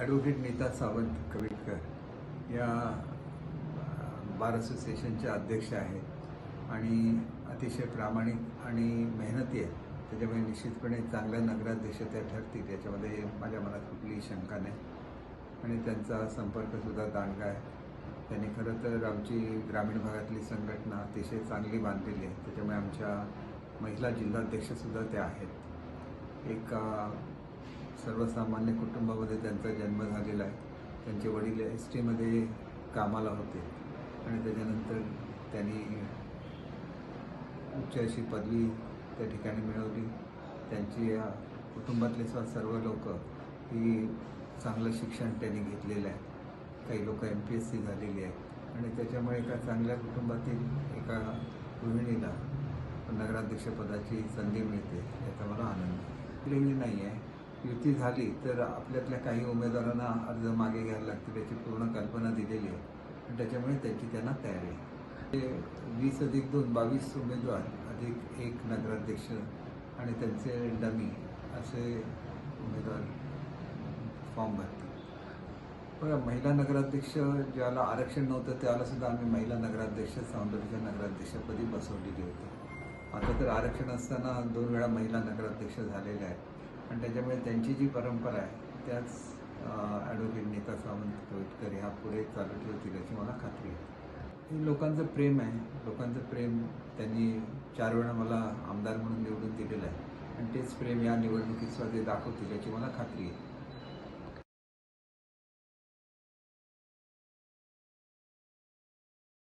Advocate Nita Sawant Kavitkar या बार असोसिएशनच्या अध्यक्ष आहेत आणि अतिशय प्रामाणिक आणि मेहनती आहेत. त्याच्यामुळे निश्चितपणे चांगल्या नगराध्यक्ष त्या ठरतील याच्यामध्ये माझ्या मनात कुठलीही शंका नाही. आणि त्यांचा संपर्कसुद्धा दांडगा आहे. त्यांनी खरं तर आमची ग्रामीण भागातली संघटना अतिशय चांगली बांधलेली आहे. त्याच्यामुळे आमच्या महिला जिल्हाध्यक्षसुद्धा त्या आहेत. एक सर्वसामान्य कुटुंबामध्ये त्यांचा जन्म झालेला आहे. त्यांचे वडील एस टीमध्ये कामाला होते. आणि त्याच्यानंतर त्यांनी उच्च अशी पदवी त्या ठिकाणी मिळवली. त्यांची या कुटुंबातले सर्व लोक ही चांगलं शिक्षण त्यांनी घेतलेलं आहे. काही लोक एम पी एस सी झालेली आहेत. आणि त्याच्यामुळे एका चांगल्या कुटुंबातील एका गृहिणीला नगराध्यक्षपदाची संधी मिळते याचा मला आनंद आहे. नाही आहे युती झाली तर आपल्यातल्या काही उमेदवारांना अर्ज मागे घ्यायला लागतील याची पूर्ण कल्पना दिलेली आहे. आणि त्याच्यामुळे त्याची त्यांना तयारी आहे. ते वीस अधिक दोन बावीस उमेदवार अधिक एक नगराध्यक्ष आणि त्यांचे डमी असे उमेदवार फॉर्म भरतील पण महिला नगराध्यक्ष ज्याला आरक्षण नव्हतं त्याला सुद्धा आम्ही महिला नगराध्यक्ष सौंदर्याच्या नगराध्यक्षपदी बसवलेली होती. आता तर आरक्षण असताना दोन वेळा महिला नगराध्यक्ष झालेल्या आहेत. आणि त्याच्यामुळे त्यांची जी परंपरा आहे त्याच ॲडव्होकेट नेता सावंत कविटकर ह्या पुढे चालू ठेवतील याची मला खात्री आहे. हे लोकांचं प्रेम आहे. लोकांचं प्रेम त्यांनी चार वेळा मला आमदार म्हणून निवडून दिलेलं आहे. आणि तेच प्रेम या निवडणुकीत सुद्धा ते दाखवतील याची मला खात्री आहे.